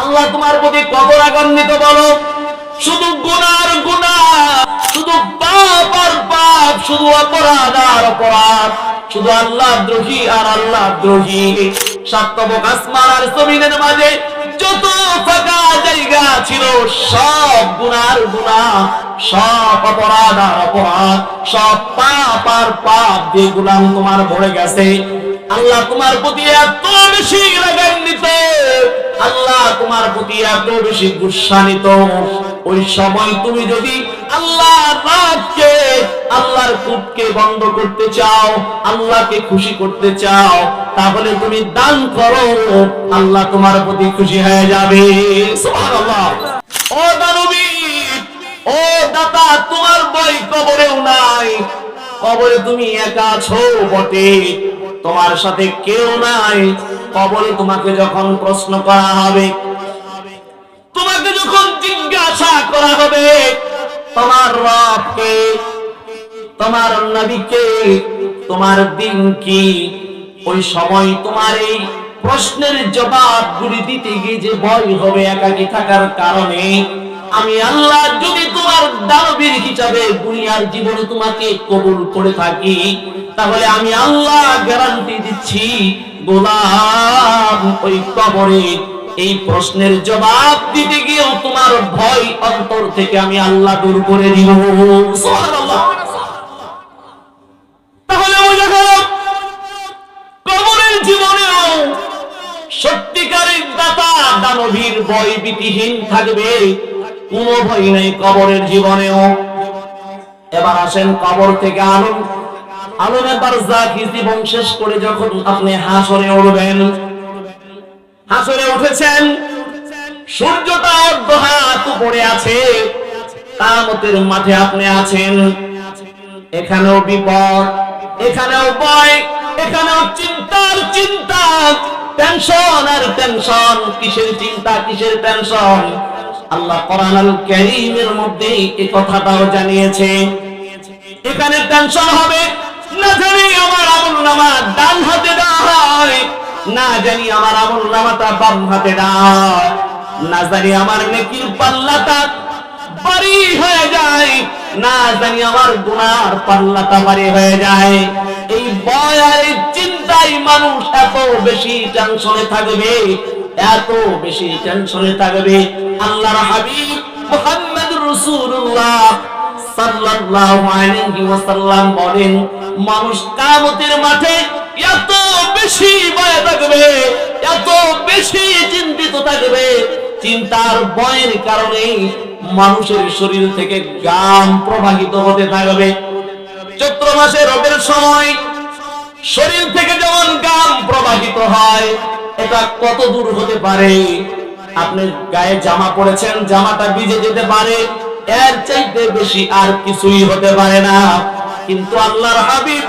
আল্লাহ তোমার প্রতি কত রাগান্বিত বলো। শুধু গুনার গুণা শুধু পাপ আর পাপ, শুধু অপরাধ আর অপরাধ। শুধু আল্লাহ দ্রোহী আর আল্লাহ দ্রোহী। সাত্তবক আসমান আর জমিনের মাঝে যত ফাঁকা জায়গা ছিল, সব গুনার গুণা, সব অপরাধ আর অপরাধ, সব পাপ আর পাপ দিয়ে গুলাম তোমার ভরে গেছে। আল্লাহ তোমার প্রতি এত বেশি রাগান্বিত। আল্লাহ তোমার প্রতি এত বেশি গুসান্বিত ওই সময় তুমি যদি আল্লাহ আল্লাহর কুটকে বন্ধ করতে চাও, আল্লাহকে খুশি করতে চাও, তাহলে তুমি দান করো। আল্লাহ তোমার প্রতি খুশি হয়ে যাবে। সুবহানাল্লাহ। ও দানবী কবরে তুমি একা আছো বটে। তোমার সাথে কেউ নাই। কবরে তোমাকে যখন প্রশ্ন করা হবে, তোমাকে যখন জিজ্ঞাসা করা হবে, তোমার রবকে, তোমার নবীকে, তোমার দিন কি ওই সময় তোমার এই প্রশ্নের জবাব গুলি দিতে গিয়ে যে ভয় হবে, একাকি থাকার কারণে আমি আল্লাহ যদি তোমার দানবীর হিসাবে দুনিয়ার জীবনে তোমাকে কবুল করে থাকি, তাহলে আমি আল্লাহ গ্যারান্টি দিচ্ছি, গোলাম ওই কবরে এই প্রশ্নের জবাব দিতে গিয়েও তোমার ভয় অন্তর থেকে আমি আল্লাহ দূর করে দিব। তাহলে কবরের জীবনেও সত্যিকারের দাতা দানবীর ভয় ভীতিহীন থাকবে। কোনো ভয় নেই কবরের জীবনেও। এবার আসেন কবর থেকে আলম এবার জাকি জীবন শেষ করে যখন আপনি হাসরে উঠবেন। হাসরে উঠেছেন। হাত উপরে আছে। কামতের মাঠে আপনি আছেন। এখানেও বিপদ, এখানেও ভয়, এখানেও চিন্তার চিন্তা। টেনশন আর টেনশন কিসের চিন্তা, কিসের টেনশন আল্লাহ কোরআন আল কারীমের মধ্যে এই কথাটাও জানিয়েছে। এখানে টেনশন হবে, না জানি আমার আমল নামা ডান হাতে দেওয়া না জানি আমার আমল নামাটা বাম হাতে দেওয়া না জানি আমার নেকির পাল্লাটা বাড়ি হয়ে যায়, না জানি আমার গুনার পাল্লাটা বাড়ি হয়ে যায়। এই ভয় আর এই চিন্তায় মানুষ এত বেশি টেনশনে থাকবে এত বেশি টেনশনে থাকবে। আল্লাহর হাবিব মুহাম্মদুর রাসূলুল্লাহ সাল্লাল্লাহু আলাইহি ওয়াসাল্লাম বলেন, মানুষ কিয়ামতের মাঠে এত বেশি ভয় থাকবে, এত বেশি চিন্তিত থাকবে। চিন্তার ভয়ের কারণে মানুষের শরীর থেকে গাম প্রবাহিত হতে থাকবে। চৈত্র মাসে রবের সময় শরীর থেকে যেমন গাম প্রবাহিত হয়, এটা কত দূর হতে পারে? আপনি গায়ে জামা পরেছেন, জামাটা ভিজে যেতে পারে, এর চাইতে বেশি আর কিছুই হতে পারে না। কিন্তু আল্লাহর হাবিব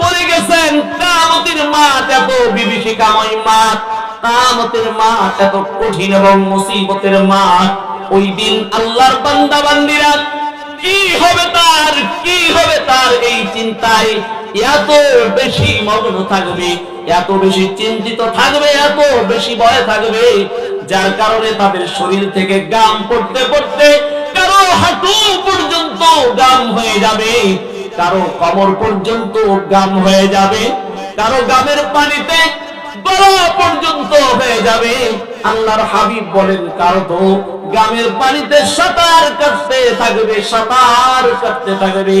বলে গেছেন, কামতের মাঠ এত বিভীষিকাময় মাঠ, কামতের মাঠ এত কঠিন এবং মুসিবতের মাঠ। ওই দিন আল্লাহর বান্দা বান্দিরা কি হবে তার, কি হবে তার এই চিন্তায় এত বেশি মগ্ন থাকবে, এত বেশি চিন্তিত থাকবে, এত বেশি ভয় থাকবে, যার কারণে তাদের শরীর থেকে গাম পড়তে পড়তে কারও হাঁটু পর্যন্ত গাম হয়ে যাবে, কারও কমর পর্যন্ত গাম হয়ে যাবে, কারও গামের পানিতে পর্যন্ত হয়ে যাবে। আল্লাহর হাবিব বলেন, কারও তো গ্রামের পানিতে সাঁতার কাটতে থাকবে, সাঁতার কাটতে থাকবে।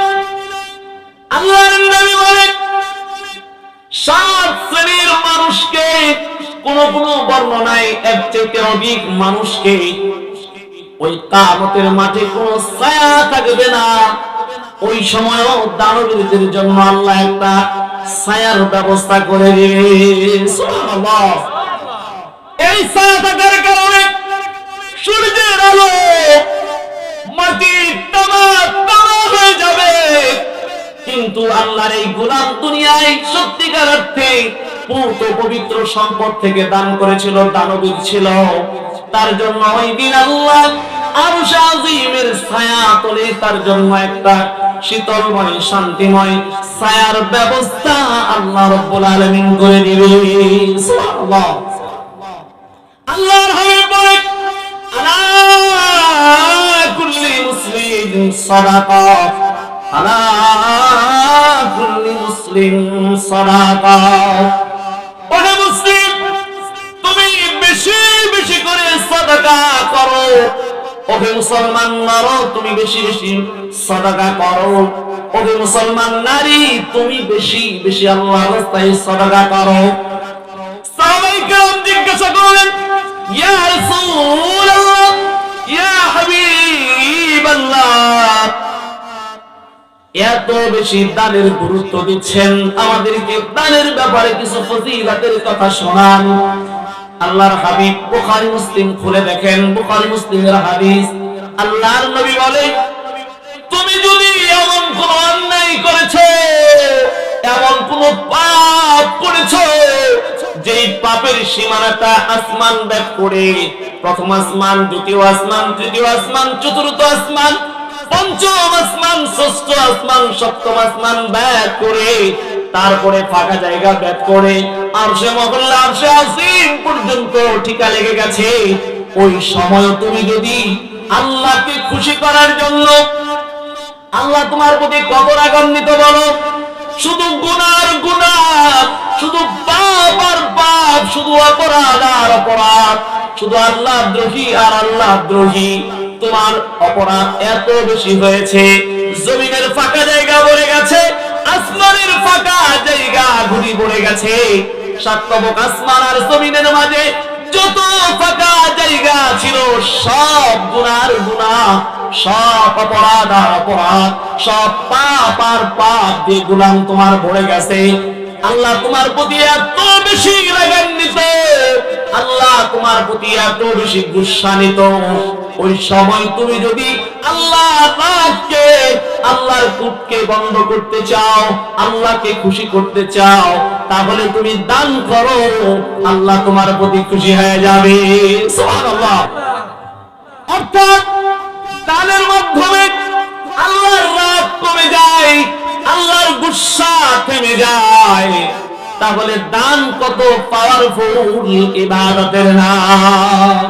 চাইতে অধিক মানুষকে ওই মাঠে ছায়া থাকবে না। ওই সময়ও দানবীরদের জন্য আল্লাহ একটা ছায়ার ব্যবস্থা করে দিবে এই কারণে সূর্যের আলো হয়ে যাবে। কিন্তু আল্লাহর এই গোলাম দুনিয়ায় সত্যিকার অর্থে পূত পবিত্র সম্পদ থেকে দান করেছিল, দানবীর ছিল। তার জন্য ওই দিন আল্লাহ ছায়া তলে তার জন্য একটা শীতলময়, শান্তিময় ছায়ার ব্যবস্থা আল্লাহ রব্বুল আলামিন করে দিবে। সুবহানাল্লাহ। আল্লাহর হাবিব বলে, আলা কুল্লি মুসলিম সাদাকা, আলা কুল্লি মুসলিম সাদাকা। ওহে মুসলমান মারো, তুমি বেশি বেশি সাদাকা করো। ওহে মুসলমান নারী, তুমি বেশি বেশি আল্লাহর রাস্তায় সাদাকা করো। এত বেশি দানের গুরুত্ব দিচ্ছেন, আমাদেরকে দানের ব্যাপারে কিছু ফজিলাতের কথা শোনান। আল্লাহর হাবিব বুখারী মুসলিম খুলে দেখেন, বুখারী মুসলিমের হাদিস। আল্লাহর নবী বলে, তুমি যদি এমন কোন অন্যায় করেছ, এমন কোন পাপ করেছ যে পাপের সীমানাটা আসমান ব্যাগ করে, প্রথম আসমান, দ্বিতীয় আসমান, তৃতীয় আসমান, চতুর্থ আসমান, পঞ্চম আসমান, ষষ্ঠ আসমান, সপ্তম আসমান ব্যাগ করে তারপরে ফাঁকা জায়গা ব্যাগ করে আর সে মহল্লা আর সে আসিম পর্যন্ত ঠিকা লেগে গেছে। ওই সময় তুমি যদি আল্লাহকে খুশি করার জন্য আল্লাহ তোমার প্রতি কত রাগান্বিত বলো, শুধু গুনার গুনাহ, শুধু পাপ আর পাপ, শুধু অপরাধ আর অপরাধ, শুধু আল্লাহ দ্রোহী আর আল্লাহ দ্রোহী, তোমার অপরাধ এত বেশি হয়েছে, জমিনের ফাঁকা জায়গা ভরে গেছে গেছে। জমিনের মাঝে যত ফাঁকা জায়গা ছিল, সব গুনার গুনাহ সব অপরাধ আর অপরাধ, সব পাপ আর পাপ দিয়ে গুলাম তোমার ভরে গেছে। আল্লাহ তোমার প্রতি এত বেশি রাগান্বিত। আল্লাহ তোমার প্রতি এত বেশি গুসান্বিত। ওই সময় তুমি যদি আল্লাহ নাককে, আল্লাহর কুটকে বন্ধ করতে চাও, আল্লাহকে খুশি করতে চাও তাহলে তুমি দান করো, আল্লাহ তোমার প্রতি খুশি হয়ে যাবে। অর্থাৎ দানের মাধ্যমে আল্লাহর রাগ কমে যায়, আল্লাহর গুসা থেমে যায়। তাহলে দান কত পাওয়ারফুল ইবাদতের নাম।